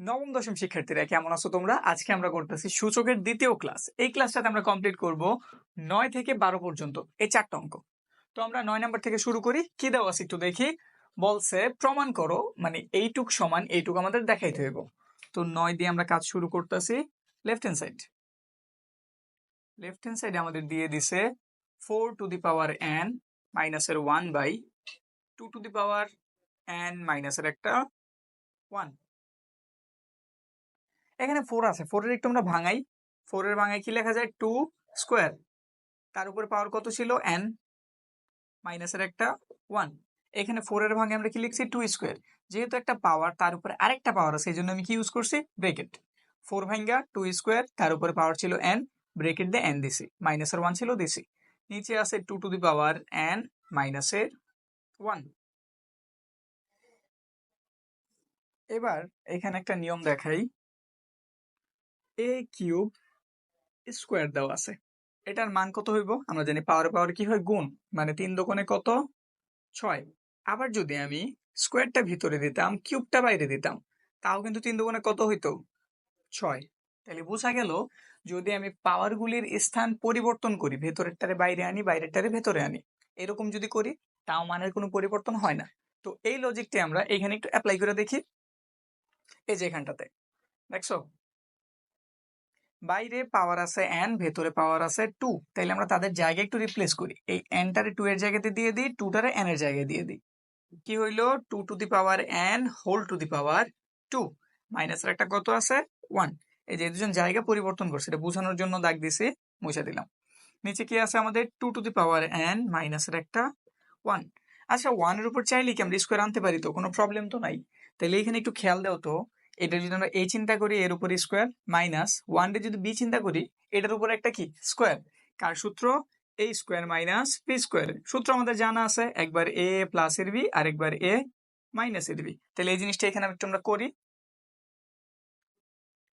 নবম, দশম শিক্ষার্থীরা কেমন আছো তোমরা? আজকে আমরা করতেছি সূচকের দ্বিতীয় ক্লাস এই ক্লাসটাতে আমরা কমপ্লিট করব নয় থেকে বারো পর্যন্ত। এই চারটা অঙ্ক। তো আমরা নয় নাম্বার থেকে শুরু করি। কি দেওয়া আছে একটু দেখি। বলছে, প্রমাণ করো মানে এইটুক সমান এইটুক আমাদের দেখাইতে হইব। তো নয় দিয়ে আমরা কাজ শুরু করতেছি। Left hand side left hand সাইডে আমাদের দিয়ে দিছে four to the power N মাইনাসের one by two to the power N মাইনাসের একটা ওয়ান এখানে ফোর আছে। ফোরের একটু আমরা ভাঙাই। ফোরের ভাঙাই কি লেখা যায়? টু স্কোয়ার তার উপরে পাওয়ার কত ছিল? এন মাইনাসের একটা ওয়ান এখানে ফোরের ভাঙে আমরা কি লিখছি? টু স্কোয়ার যেহেতু একটা পাওয়ার তার উপরে আরেকটা পাওয়ার আছে এই জন্য আমি কি ইউজ করছি? ব্রেকেট ফোর ভাঙ্গা টু স্কোয়ার তার উপরে পাওয়ার ছিল এন ব্রেকেট দিয়ে এন দিছি। মাইনাসের ওয়ান ছিল দিছি। নিচে আছে two to the power N মাইনাসের ওয়ান এবার এখানে একটা নিয়ম দেখাই। এ কিউব স্কোয়ার দেওয়া আছে। এটার মান কত হইব? আমরা জানি পাওয়ার পাওয়ার কি হয়? গুণ। মানে তিন দোকানে কত? ছয়। আবার যদি আমি স্কোয়ারটা ভিতরে দিতাম কিউবটা বাইরে দিতাম, তাও কিন্তু তিন দোকানে কত হইতো? ছয়। তাহলে বোঝা গেল, যদি আমি পাওয়ারগুলির স্থান পরিবর্তন করি, ভেতরেরটারে বাইরে আনি, বাইরেরটারে ভেতরে আনি, এরকম যদি করি, তাও মানের কোনো পরিবর্তন হয় না। তো এই লজিকটি আমরা এখানে একটু অ্যাপ্লাই করে দেখি। এই যে এখানটাতে। দেখছ? বাইরে পাওয়ার আছে এন ভেতরে পাওয়ার আছে টু তাইলে আমরা তাদের জায়গায় একটু রিপ্লেস করি। এই এনটারে টু এর জায়গাতে দিয়ে দিই টুটারে এন এর জায়গায় দিয়ে দিই। কি হইল? Two to the power N whole to the power two মাইনাসের একটা কত আছে? ওয়ান এই যে দুজন জায়গা পরিবর্তন করছে, এটা বোঝানোর জন্য দাগ দিছে, মুছে দিলাম। নিচে কি আছে আমাদের? Two to the power N মাইনাসের একটা ওয়ান আচ্ছা ওয়ানের উপর চাইলে কি আমরা স্কোয়ার আনতে পারি তো? কোনো প্রবলেম তো নাই। তাহলে এখানে একটু খেয়াল দাও তো। এটা যদি আমরা এ চিন্তা করি, এর উপর স্কোয়ার মাইনাস ওয়ান ডে যদি বি চিন্তা করি, এটার উপর একটা কি? স্কোয়ার কার সূত্র? A square minus B square সূত্র আমাদের জানা আছে, একবার এ প্লাস এর বি আর একবার এ মাইনাস এর বি তাহলে এই জিনিসটা এখানে একটু আমরা করি।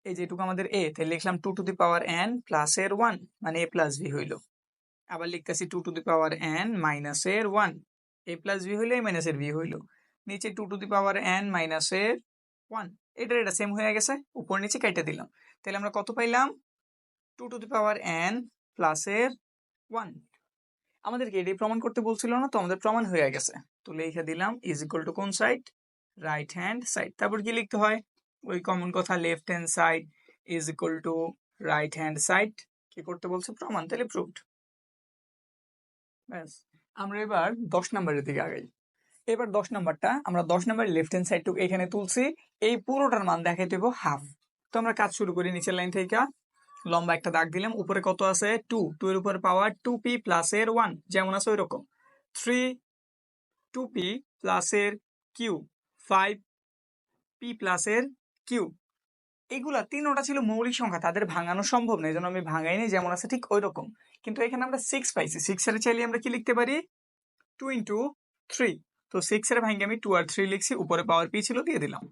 এই যেটুকু আমাদের এ তাহলে লিখলাম two to the power N plus এর ওয়ান মানে এ প্লাস বি হইল। আবার লিখতেছি two to the power N minus এর ওয়ান এ প্লাস বি হইলে এ মাইনাস এর বি হইল। নিচে two to the power N minus এর ওয়ান এটার এটা সেম হয়ে গেছে, উপর নিচে কেটে দিলাম। তাহলে আমরা কত পাইলাম? Two to the power N প্লাসের ওয়ান আমাদেরকে এটাই প্রমাণ করতে বলছিল না, তো আমাদের প্রমাণ হয়ে গেছে। তো লিখে দিলাম ইজ ইকুয়াল টু কোন সাইড রাইট হ্যান্ড সাইড তারপর কি লিখতে হয়? ওই কমন কথা left hand side is equal to right hand side কি করতে বলছে? প্রমাণ, তাহলে প্রুভড ব্যাস, আমরা এবার দশ নম্বরের দিকে আগাই। এবার দশ নাম্বারটা, আমরা দশ নাম্বার লেফট হ্যান্ড সাইডটুকু এখানে তুলছি, এই পুরোটার মান দেখাই দেবো হাফ তো আমরা কাজ শুরু করি নিচের লাইন থেকে। লম্বা একটা দাগ দিলাম, উপরে কত আছে? টু টু এর উপরে পাওয়ার টু পি প্লাস এর ওয়ান যেমন আছে ওই রকম থ্রি টু পি প্লাস এর কিউ ফাইভ পি প্লাস এর কিউ এগুলা তিনোটা ছিল মৌলিক সংখ্যা, তাদের ভাঙানো সম্ভব না এই জন্য আমি ভাঙাইনি, যেমন আছে ঠিক ওই রকম কিন্তু এখানে আমরা সিক্স পাইছি সিক্স এর চাইলে আমরা কি লিখতে পারি? টু ইন্টু থ্রি তো সিক্স এর ভাঙ্গে আমি টু আর থ্রি লিখছি, উপরে পাওয়ার পি ছিল, দিয়ে দিলাম।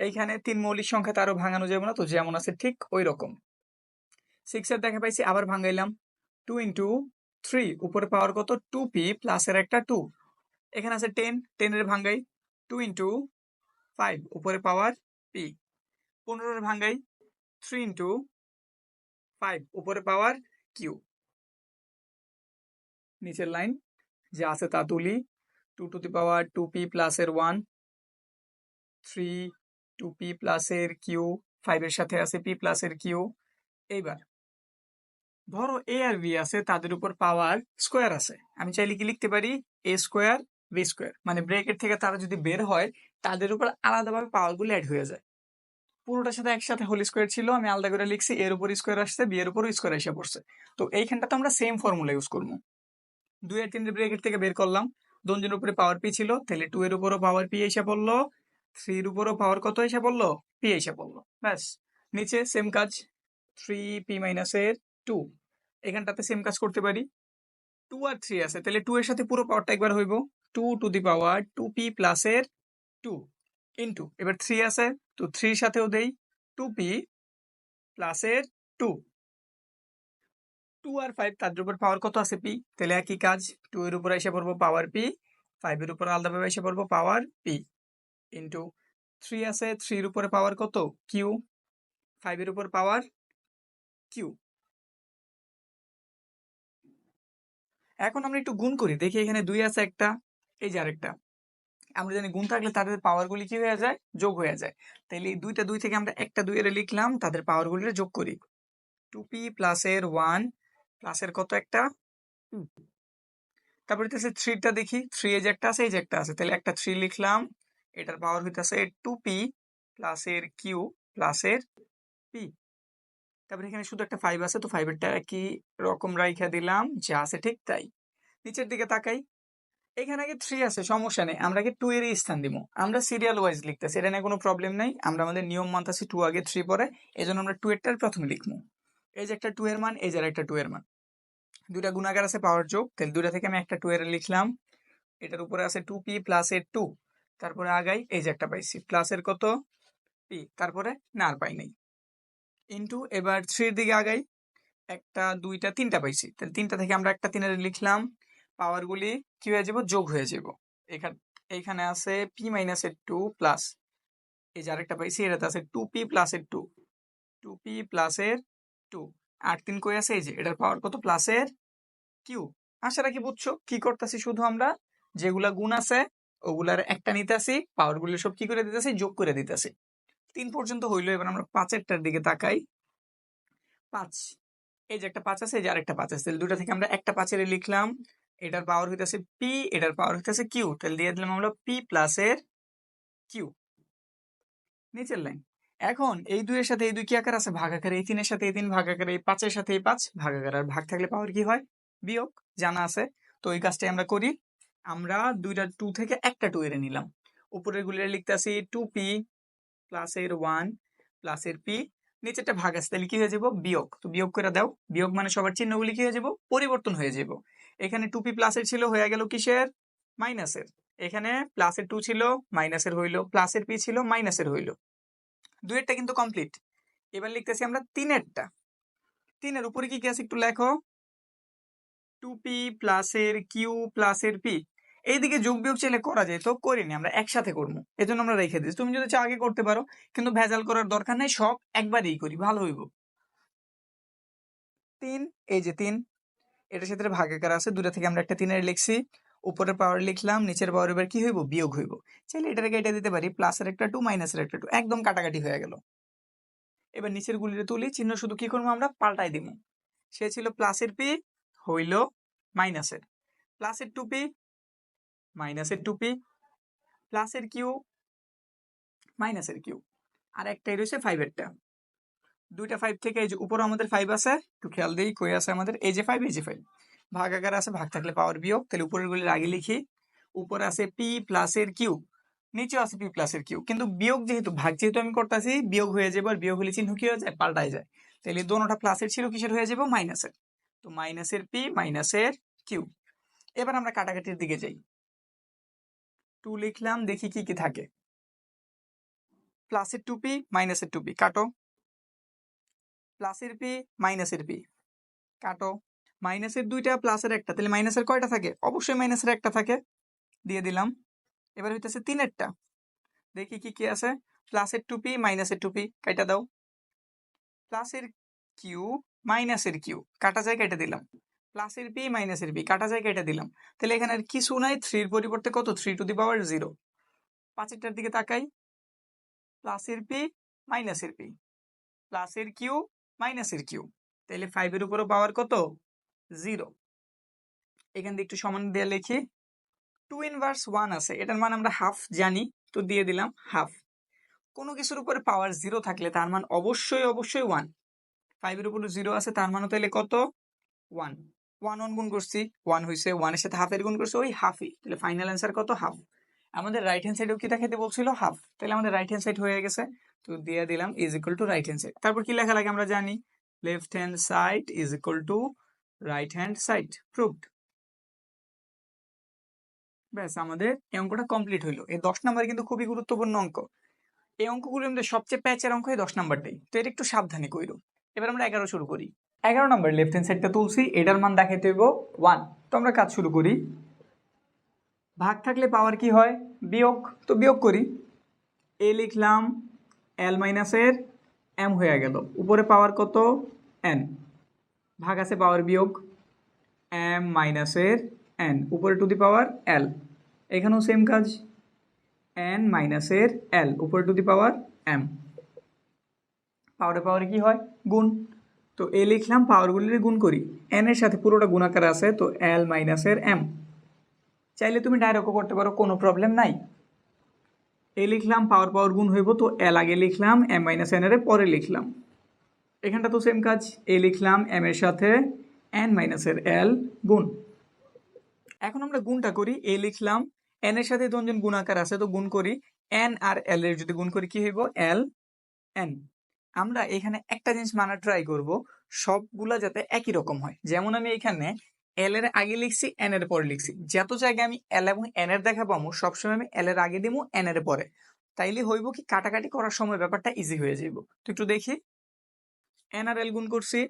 এইখানে তিন মৌলিক সংখ্যা তারও ভাঙানো যাবে না, তো যেমন আছে ঠিক ওই রকম সিক্স এর দেখা পাইছি, আবার ভাঙাইলাম। টু ইন্টু থ্রি উপরে পাওয়ার কত? টু পি প্লাসের একটা টু এখানে আছে টেন টেনের ভাঙ্গাই। টু ইন্টু ফাইভ উপরে পাওয়ার পি পনেরোর ভাঙ্গাই থ্রি ইন্টু ফাইভ উপরে পাওয়ার কিউ নিচের লাইন যে আছে তা তুলি। Two to the power two P প্লাসের ওয়ান থ্রি টু পি প্লাসের কিউ ফাইভের সাথে আছে পি প্লাসের কিউ এইবার, ধরো এ আর বি আছে, তাদের উপর পাওয়ার স্কোয়ার আছে। আমি চাইলে কি লিখতে পারি? এ স্কোয়ার বি স্কোয়ার মানে ব্রেকেট থেকে তারা যদি বের হয়, তাদের উপর আলাদাভাবে পাওয়ারগুলো অ্যাড হয়ে যায়। পুরোটার সাথে একসাথে হোল স্কোয়ার ছিল, আমি আলাদা করে লিখছি এর উপর স্কোয়ার আসছে বি এর উপর স্কোয়ার এসে পড়ছে। তো এইখানটাতে আমরা সেম ফর্মুলা ইউজ করব। দুই আর তিনের ব্রেকেট থেকে বের করলাম। দঞ্জের উপরে পাওয়ার পি ছিল, তাহলে টু এর উপরও পাওয়ার পি এসে পড়ল থ্রির উপরও পাওয়ার কত এসে পড়ল? পি এসে পড়ল, ব্যাস। নিচে সেম কাজ থ্রি পি মাইনাসের টু এখানটাতে সেম কাজ করতে পারি। টু আর থ্রি আছে, তাহলে টু এর সাথে পুরো পাওয়ারটা একবার হইব। Two to the power two P প্লাসের টু ইন্টু এবার থ্রি আছে, তো থ্রির সাথেও দেই টু পি প্লাসের টু টু আর ফাইভ তাদের উপর পাওয়ার কত আছে পি তাহলে একই কাজ টু এর উপর এসে পড়ব পাওয়ার পি ফাইভের উপর আলাদাভাবে এসে পড়ব পাওয়ার পি ইন্টু থ্রি আছে থ্রির উপরে পাওয়ার কত? কিউ ফাইভের উপর পাওয়ার কিউ এখন আমরা একটু গুণ করি, দেখি এখানে দুই আছে একটা, এই যে আরেকটা। আমরা জানি গুণ থাকলে তাদের পাওয়ারগুলি কি হয়ে যায়? যোগ হয়ে যায়। তাহলে এই দুইটা দুই থেকে আমরা একটা দুই এর লিখলাম, তাদের পাওয়ারগুলি যোগ করি। টু পি প্লাসের ওয়ান প্লাসের কত একটা? তারপরে হইতেছে থ্রিটা দেখি থ্রি যে একটা আছে এই যে একটা আছে। তাহলে একটা থ্রি লিখলাম এটার পাওয়ার হইতেছে টু পি প্লাসের কিউ প্লাসের পি তারপরে এখানে শুধু একটা ফাইভ আছে তো ফাইভেরটা কি রকম রাইখা দিলাম যা আছে ঠিক তাই। নিচের দিকে তাকাই এখানে আগে থ্রি আছে সমস্যা নেই আমরা আগে টু এরই স্থান দিব আমরা সিরিয়াল ওয়াইজ লিখতেছি এটা নিয়ে কোনো প্রবলেম নাই আমরা আমাদের নিয়ম মানতেছি টু আগে থ্রি পরে এই জন্য আমরা টু এরটার প্রথমে লিখব এই যে একটা টু এর মান এই যে একটা টু এর মান। দুইটা গুণাগার আছে পাওয়ার যোগ। তাহলে দুইটা থেকে আমি একটা টু এর লিখলাম। এটার উপরে আছে টু পি প্লাস এর টু তারপরে আগাই, এই যে একটা পাইছি। প্লাসের কত? পি তারপরে না, আর পাই নাই। ইন্টু এবার থ্রির দিকে আগাই। একটা, দুইটা, তিনটা পাইছি। তাহলে তিনটা থেকে আমরা একটা তিনের লিখলাম। পাওয়ারগুলি কি হয়ে যাব? যোগ হয়ে যাব। এখানে, এইখানে আছে পি মাইনাসের টু প্লাস এই যে আরেকটা পাইছি, এটাতে আছে টু পি প্লাসের টু টু পি প্লাসের টু আর তিন কই আছে এই যে, এটার পাওয়ার কত? প্লাসের কিউ আশা রাখি বুঝছ? কি করতেছি শুধু আমরা? যেগুলা গুণ আছে, ওগুলার একটা নিতেছি পাওয়ারগুলি সব কি করে দিতেছি? যোগ করে দিতেছি। তিন পর্যন্ত হইল, এবার আমরা পাঁচেরটার দিকে তাকাই। পাঁচ। এই যে একটা পাঁচ আছে, এই যে আরেকটা পাঁচ আছে, তাহলে দুটা থেকে আমরা একটা পাঁচের লিখলাম। এটার পাওয়ার হইতেছে পি এটার পাওয়ার হইতেছে কিউ তাহলে দিয়ে দিলাম আমরা পি প্লাসের কিউ নিচের লাইন এখন এই দুইয়ের সাথে এই দুই কি আকার আছে? ভাগ আকারে এই তিনের সাথে এই তিন, ভাগ আকারে এই পাঁচের সাথে এই পাঁচ, ভাগ আকারে আর ভাগ থাকলে পাওয়ার কি হয়? বিয়োগ, জানা আছে। তো এই কাজটাই আমরা করি। আমরা দুইটা টু থেকে একটা টু এর নিলাম। উপরের গুলিরে লিখতেছি টু পি প্লাসের ওয়ান প্লাসের পি। নিচেরটা ভাগ আছে, তাহলে কি হয়ে যাব? বিয়োগ। তো বিয়োগ করে দাও। বিয়োগ মানে সবার চিহ্নগুলি কি হয়ে যাব? পরিবর্তন হয়ে যাব। এখানে টু পি প্লাসের ছিল, হয়ে গেল কিসের? মাইনাসের এখানে প্লাসের টু ছিল মাইনাসের হইল। প্লাসের পি ছিল মাইনাসের হইল। দুয়েরটা কিন্তু কমপ্লিট এবার লিখতেছি আমরা তিনেরটা। তিনের উপরে কি কি আছে একটু লেখো? টু পি প্লাসের কিউ প্লাসের পি এইদিকে যোগ বিয়োগ চাইলে করা যায়, তো করিনি আমরা একসাথে করব। এজন্য আমরা রেখে দিচ্ছি তুমি যদি চাও আগে করতে পারো, কিন্তু ভেজাল করার দরকার নাই, সব একবারেই করি, ভালো হইব। তিন, এই যে তিন, এটার সাথে ভাগাকার আছে দুটা থেকে আমরা একটা তিনের লিখছি। উপরের পাওয়ার লিখলাম, নিচের পাওয়ার এবার কি হইব? বিয়োগ হইব। চাইলে এটাকে কেটে দিতে পারি প্লাসের একটা টু মাইনাসের একটা টু একদম কাটাকাটি হয়ে গেল। এবার নিচের গুলিতে তুলি, চিহ্ন শুধু কি করব আমরা? পাল্টাই দিব। সে ছিল প্লাসের পি হইল মাইনাসের প্লাসের টু পি মাইনাসের টু পি প্লাসের কিউ মাইনাসের কিউ আর একটাই রয়েছে ফাইভেরটা দুইটা ফাইভ থেকে এই যে উপরে আমাদের ফাইভ আছে, একটু খেয়াল দিই, কই আছে আমাদের? এই যে ফাইভ এই যে ফাইভ ভাগ আছে, ভাগ থাকলে পাওয়ার বিয়োগ, তাহলে উপরের গুলি আগে লিখি, উপরে আছে পি প্লাসের কিউ নিচেও আছে পি প্লাসের কিউ কিন্তু বিয়োগ যেহেতু, ভাগ যেহেতু আমি করতেছি, বিয়োগ হয়ে যাবে আর বিয়োগ হলে চিহ্ন কি হয়ে যায়? পাল্টায় যায়। তাহলে দোনোটা প্লাসের ছিল, কিসের হয়ে যাবে? মাইনাসের তো মাইনাসের পি মাইনাসের কিউ এবার আমরা কাটাকাটির দিকে যাই। টু লিখলাম, দেখি কি কি থাকে। প্লাসের টু পি মাইনাসের টু পি কাটো। প্লাসের পি মাইনাসের পি কাটো। মাইনাসের দুইটা, প্লাসের একটা। তাহলে মাইনাসের কয়টা থাকে? অবশ্যই মাইনাসের একটা থাকে। দিয়ে দিলাম। এবার হইতেছে তিনেরটা। দেখি কি কি আছে। প্লাসের টুপি মাইনাসের টুপি কাইটা দাও। প্লাসের কিউ মাইনাসের কিউ কাটা যায়, কেটে দিলাম। প্লাসের পি মাইনাসের পি কাটা যায়, কেটে দিলাম। তাহলে এখানে আর কিছু নাই। থ্রির পরিবর্তে কত? Three to the power zero পাঁচেরটার দিকে তাকাই। প্লাসের পি মাইনাসের পি প্লাসের কিউ মাইনাসের কিউ তাহলে ফাইভের উপরও পাওয়ার কত? জিরো। এখান দিয়ে একটু সমান দিয়ে লিখি। টু ইনভার্স ওয়ান আছে, এটার মান আমরা হাফ জানি, তো দিয়ে দিলাম হাফ কোনো কিছুর উপরে পাওয়ার জিরো থাকলে তার মান অবশ্যই অবশ্যই ওয়ান ফাইভের উপরে জিরো আছে, তার মানও তাহলে কত? ওয়ান ওয়ান ওয়ান গুণ করছি ওয়ান হয়েছে ওয়ানের সাথে হাফের গুণ করছি, ওই হাফই তাহলে ফাইনাল অ্যান্সার কত? হাফ আমাদের রাইট হ্যান্ড সাইডেও কি দেখাতে বলছিল? হাফ তাহলে আমাদের রাইট হ্যান্ড সাইড হয়ে গেছে, তো দিয়ে দিলাম is equal to right hand side তারপর কি লেখা লাগে আমরা জানি? Left hand side is equal to right hand side proved ব্যাস, আমাদের এই অঙ্কটা কমপ্লিট হইল। এই দশ নাম্বার কিন্তু খুবই গুরুত্বপূর্ণ অঙ্ক। এই অঙ্কগুলোর মধ্যে সবচেয়ে প্যাচের অঙ্ক এই দশ নাম্বারটাই তো এটা একটু সাবধানে কইরো। এবার আমরা এগারো শুরু করি। এগারো নাম্বার লেফট হ্যান্ড সাইডটা তুলছি, এটার মান দেখাইতে হইব ওয়ান তো আমরা কাজ শুরু করি। ভাগ থাকলে পাওয়ার কি হয়? বিয়োগ। তো বিয়োগ করি। এ লিখলাম এল মাইনাসের এম হয়ে গেল। উপরে পাওয়ার কত? এন ভাগ আছে পাওয়ার বিয়োগ এম মাইনাসের এন উপরে টু দি পাওয়ার এল এখানেও সেম কাজ। এন মাইনাসের এল উপরে টু দি পাওয়ার এম পাওয়ারে পাওয়ারে কি হয়? গুণ। তো এ লিখলাম পাওয়ারগুলির গুণ করি। এন এর সাথে পুরোটা গুণাকার আছে, তো এল মাইনাসের এম চাইলে তুমি ডাইরেক্টও করতে পারো, কোনো প্রবলেম নাই। এ লিখলাম পাওয়ার পাওয়ার গুণ হইব, তো এল আগে লিখলাম এম মাইনাস এন এর পরে লিখলাম। এখানটা তো সেম কাজ। এ লিখলাম এম এর সাথে এন মাইনাসের এল গুণ। এখন আমরা গুণটা করি। এ লিখলাম এন এর সাথে দুজন গুণাকার আছে, তো গুণ করি। এন আর এল এর যদি গুণ করি, কি হইব? এল এন আমরা এখানে একটা জিনিস মানা ট্রাই করব, সবগুলা যাতে একই রকম হয়। যেমন আমি এখানে এল এর আগে লিখছি এন এর পরে লিখছি। যত জায়গায় আমি এল এবং এন এর দেখা পাবো, সবসময় আমি এল এর আগে দিব এন এর পরে। তাইলে হইব কি, কাটাকাটি করার সময় ব্যাপারটা ইজি হয়ে যাইব। তো একটু দেখি। এন আর এল গুণ করছি,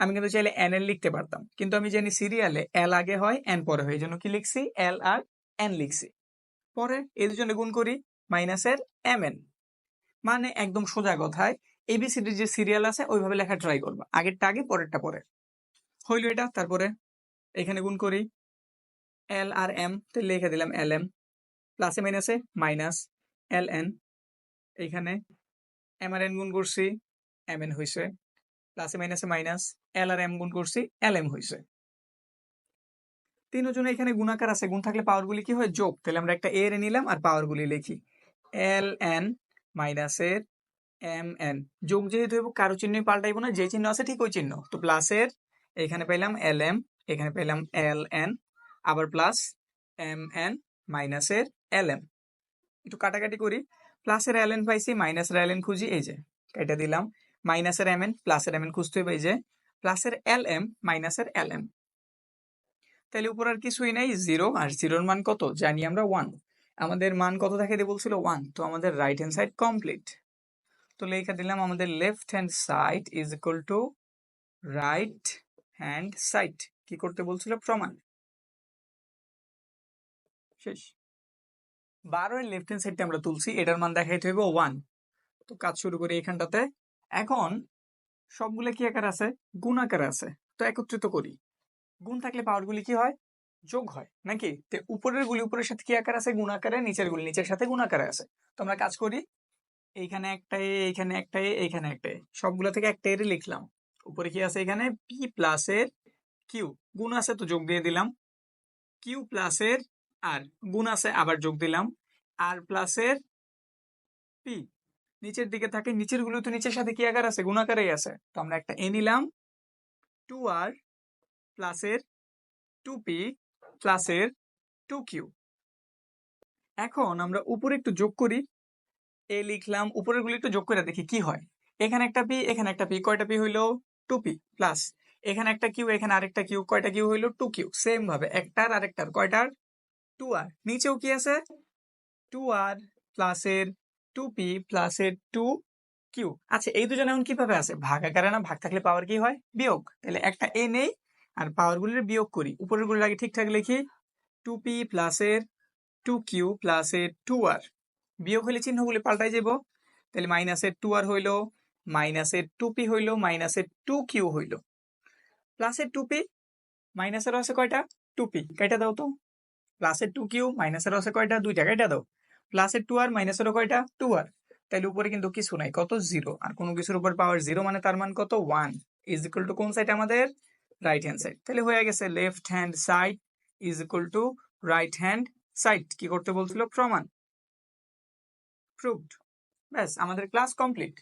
আমি কিন্তু চাইলে এন এল লিখতে পারতাম। কিন্তু আমি জানি সিরিয়ালে এল আগে হয়, এন পরে হয়। এই জন্য কি লিখছি? এল আর এন লিখছি। পরে এই দুজনে গুণ করি মাইনাসের এম এন। মানে একদম সোজা কথায় এবিসিডির যে সিরিয়াল আছে, ওইভাবে লেখা ট্রাই করবা। আগেরটা আগে, পরেরটা পরে। হইল এটা, তারপরে এখানে গুণ করি, এল আর এম, তো লিখে দিলাম এল এম। প্লাসে মাইনাসে মাইনাস এল এন। এইখানে এম আর এন গুণ করছি, এম এন হয়েছে প্লাসে মাইনাসে মাইনাস এল আর এম গুণ করছি এল এম হয়েছে তিনজনে এখানে গুণাকার আছে, গুণ থাকলে পাওয়ারগুলি কি হয়? যোগ। তাহলে আমরা একটা এর নিলাম আর পাওয়ারগুলি লিখি। এল এন মাইনাসের এম এন যোগ যেহেতু কারও চিহ্নই পাল্টাইব না, যে চিহ্ন আছে ঠিক ওই চিহ্ন। তো প্লাসের এখানে পেলাম এল এম এখানে পেলাম এল এন আবার প্লাস এম এন মাইনাসের এল এম একটু কাটাকাটি করি। প্লাসের এল এন পাইছি মাইনাসের এল এন খুঁজি, এই যে এটা দিলাম। মাইনাসের এম এন প্লাসের এম এন খুঁজতে হবে যে প্লাসের এল এম মাইনাসের এল এম তাহলে উপর আর কিছুই নাই জিরো আর জিরোর মান কত? জানি আমরা ওয়ান আমাদের মান কত দেখাইতে বলছিল ওয়ান তো আমাদের রাইট হ্যান্ড সাইড কমপ্লিট তো লেখা দিলাম আমাদের left hand side is equal to right hand side কি করতে বলছিল? প্রমাণ। শেষ। বারোর লেফট হ্যান্ড সাইডটা আমরা তুলছি, এটার মান দেখাইতে হইব ওয়ান তো কাজ শুরু করি এখানটাতে। এখন সবগুলো কি আকার আছে? গুণ আকার আছে। তো একত্রিত করি। গুণ থাকলে পাওয়ারগুলি কি হয়? যোগ হয়, নাকি? তো উপরের গুলি, উপরের সাথে কি আকার আছে? গুণ আকারে, নিচের গুলি, নিচের সাথে গুণ আকারে আছে। তো আমরা কাজ করি এইখানে একটা এইখানে একটা এইখানে একটা সবগুলো থেকে একটা এর লিখলাম। উপরে কি আছে এখানে? পি প্লাসের কিউ গুণ আছে তো যোগ দিয়ে দিলাম। কিউ প্লাসের আর গুণ আছে আবার যোগ দিলাম। আর প্লাসের পি নিচের দিকে থাকে নিচেরগুলো তো নিচের সাথে কি আকার আছে? গুণ আকারেই আছে। তো আমরা একটা এ নিলাম। টু আর প্লাসের টু পি প্লাসের টু কিউ এখন আমরা উপরে একটু যোগ করি। এ লিখলাম উপরের গুলি একটু যোগ করে দেখি কি হয়। এখানে একটা পি এখানে একটা পি কয়টা পি হইল? টু পি প্লাস এখানে একটা কিউ এখানে আরেকটা কিউ কয়টা কিউ হইল? টু কিউ সেম ভাবে, একটার আরেকটার, কয়টার? টু আর নিচেও কি আছে? টু আর প্লাসের টু পি প্লাসের টু কিউ আচ্ছা এই দুজন এখন কীভাবে আছে? ভাগ আকারে না? ভাগ থাকলে পাওয়ার কি হয়? বিয়োগ। তাহলে একটা এ নেই, আর পাওয়ার গুলির বিয়োগ করি। উপরের গুলির আগে ঠিকঠাক লিখি। টু পি প্লাসের টু কিউ প্লাসের টু আর বিয়োগ হলে চিহ্নগুলি পাল্টাই যাব তাহলে মাইনাসের টু আর হইল মাইনাসের টু পি হইল মাইনাসের টু কিউ হইল। প্লাসের টু পি মাইনাসের আছে কয়টা? টু পি কেটে দাও তো। প্লাসের টু কিউ মাইনাসের আছে কয়টা? দুইটা। কেটে দাও। প্লাসের টু আর মাইনাসের কয়টা টু আর। তাহলে উপরে কিন্তু কিছু নাই, কত জিরো আর কোনো কিছুর উপর পাওয়ার জিরো মানে তার মান কত? ওয়ান ইজ ইকুয়াল টু কোন সাইড আমাদের? রাইট হ্যান্ড সাইড তাহলে হয়ে গেছে left hand side is equal to right hand side কি করতে বলছিল? প্রমাণ। প্রুভড ব্যাস, আমাদের ক্লাস কমপ্লিট